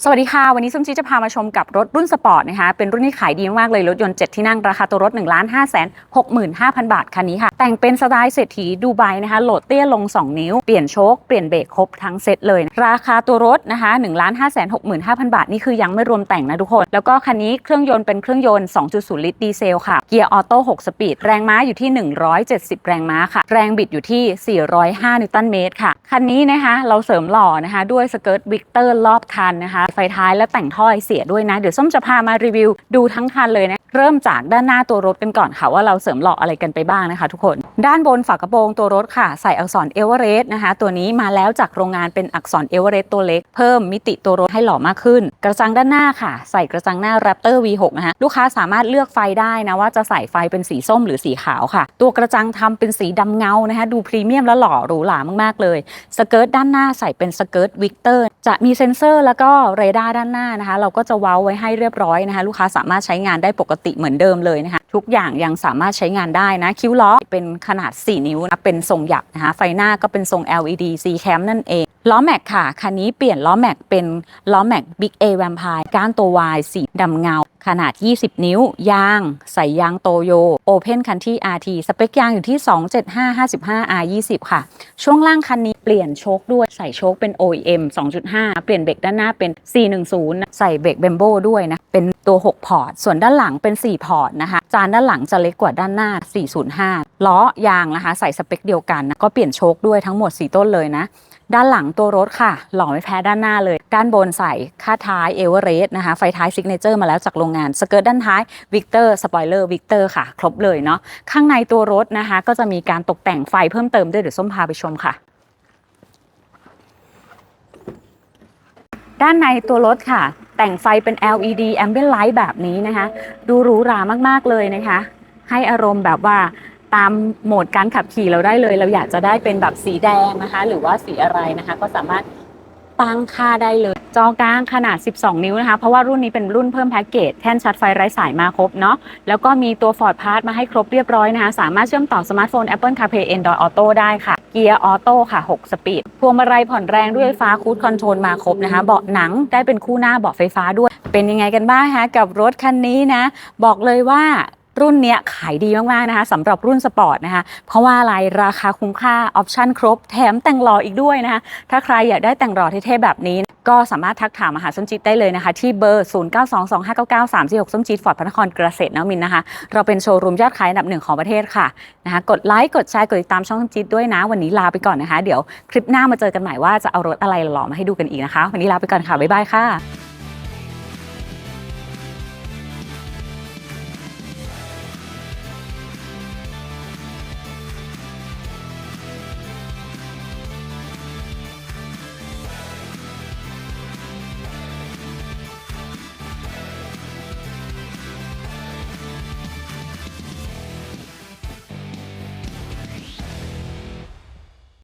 สวัสดีค่ะ วันนี้ส้มจีจะพามาชมกับรถรุ่นสปอร์ตนะคะ เป็นรุ่นที่ขายดีมากเลย รถยนต์ 7 ที่นั่งราคาตัวรถ1 5 6 5 0 0 0 บาทคันนี้ค่ะ แต่งเป็นสไตล์เศรษฐีดูไบนะคะ โหลดเตี้ยลง 2 นิ้ว เปลี่ยนโชคเปลี่ยนเบรกครบทั้งเซ็ตเลย ราคาตัวรถนะคะ1 5 6 5 0 0 0 บาท นี่คือยังไม่รวมแต่งนะทุกคน แล้วก็คันนี้เครื่องยนต์เป็นเครื่องยนต์ 2.0 ลิตรดีเซลค่ะ เกียร์ออโต้ 6 สปีด แรงม้าอยู่ที่ 170 แรงม้าค่ะ แรงบิดอยู่ที่ 405 นิวตันเมตรค่ะ คันนี้นะคะเราเสริมหล่อนะคะด้วยสเกิร์ตวิกเตอร์รอบคันนะคะไฟท้ายและแต่งท่อไอเสียด้วยนะ เดี๋ยวส้มจะพามารีวิวดูทั้งคันเลยนะ เริ่มจากด้านหน้าตัวรถกันก่อนค่ะว่าเราเสริมหล่ออะไรกันไปบ้างนะคะ ทุกคน ด้านบนฝากระโปรงตัวรถค่ะ ใส่อักษรเอเวอเรสต์นะคะ ตัวนี้มาแล้วจากโรงงานเป็นอักษรเอเวอเรสต์ตัวเล็ก เพิ่มมิติตัวรถให้หล่อมากขึ้น กระจังด้านหน้าค่ะ ใส่กระจังหน้า Raptor V6 นะคะลูกค้าสามารถเลือกไฟได้นะว่าจะใส่ไฟเป็นสีส้มหรือสีขาวค่ะ ตัวกระจังทำเป็นสีดำเงานะคะดูพรีเมียมและหล่อหรูหรามากๆเลยสเกิร์ตด้านหน้าใส่เป็นสเกิร์ตวิกเตอร์จะมีเซ็นเซอร์แล้วก็เรดาร์ด้านหน้านะคะ เราก็จะเว้าไว้ให้เรียบร้อยนะคะ ลูกค้าสามารถใช้งานได้ปกติเหมือนเดิมเลยนะคะทุกอย่างยังสามารถใช้งานได้นะ คิ้วล้อเป็นขนาด 4 นิ้วนะเป็นทรงหยักนะคะไฟหน้าก็เป็นทรง LED C cam นั่นเองล้อแม็กค่ะ คันนี้เปลี่ยนล้อแม็กเป็นล้อแม็ก Big A Vampire ก้านตัว Y สีดำเงา ขนาด 20 นิ้ว ยาง ใส่ยางโตโย Open Country RT สเปคยางอยู่ที่ 275 55 R 20ค่ะ ช่วงล่างคันนี้เปลี่ยนโชคด้วยใส่โชคเป็น OEM 2.5 เปลี่ยนเบรกด้านหน้าเป็น 410 ใส่เบรกเบมโบด้วยนะ เป็น ตัว 6 พอร์ต ส่วนด้านหลังเป็น 4 พอร์ตนะคะ จานด้านหลังจะเล็กกว่าด้านหน้า 405 ล้อยางนะคะ ใส่สเปคเดียวกันนะก็เปลี่ยนโชคด้วยทั้งหมด 4 ต้นเลยนะ ด้านหลังตัวรถค่ะ หล่อไม่แพ้ด้านหน้าเลย ด้านบนใส่ค่าท้ายเอเวอเรสต์นะคะ ไฟท้ายซิกเนเจอร์มาแล้วจากโรงงาน สเกิร์ตด้านท้ายวิกเตอร์สปอยเลอร์วิกเตอร์ค่ะ ครบเลยเนาะ ข้างในตัวรถนะคะ ก็จะมีการตกแต่งไฟเพิ่มเติมด้วยเดี๋ยวส้มพาไปชมค่ะด้านในตัวรถค่ะ แต่งไฟเป็น LED ambient light แบบนี้นะคะดูหรูหรามากๆเลยนะคะ ให้อารมณ์แบบว่าตามโหมดการขับขี่เราได้เลย เราอยากจะได้เป็นแบบสีแดงนะคะ หรือว่าสีอะไรนะคะ ก็สามารถ ตั้งค่าได้เลย จอกลางขนาด 12 นิ้วนะคะ เพราะว่ารุ่นนี้เป็นรุ่นเพิ่มแพ็กเกจแท่นชาร์จไฟไร้สายมาครบเนาะแล้วก็มีตัว Ford Pass มาให้ครบเรียบร้อยนะคะ สามารถเชื่อมต่อสมาร์ทโฟน Apple CarPlay Android Auto ได้ค่ะ เกียร์ออโต้ค่ะ 6 สปีด พวงมาลัยผ่อนแรงด้วยไฟฟ้าคูดคอนโทรลมาครบนะคะ เบาะหนังได้เป็นคู่หน้าเบาะไฟฟ้าด้วย เป็นยังไงกันบ้างคะกับรถคันนี้นะ บอกเลยว่า รุ่นเนี้ยขายดีมากๆนะคะสำหรับรุ่นสปอร์ตนะคะเพราะว่าอะไรราคาคุ้มค่าออปชั่นครบ แถมแต่งหล่ออีกด้วยนะคะถ้าใครอยากได้แต่งหล่อเท่ๆแบบนี้ ก็สามารถทักถามมหาส้มจิตได้เลยนะคะ ที่เบอร์ 0922599346ส้มจิตฟอร์ดพระนครเกษตรนวมินนะคะ เราเป็นโชว์รูมยอดขายอันดับหนึ่งของประเทศค่ะนะคะกดไลค์กดแชร์กดติดตามช่องส้มจิตด้วยนะ วันนี้ลาไปก่อนนะคะ เดี๋ยวคลิปหน้ามาเจอกันใหม่ว่าจะเอารถอะไรหล่อมาให้ดูกันอีกนะคะ วันนี้ลาไปก่อนค่ะบ๊ายบายค่ะ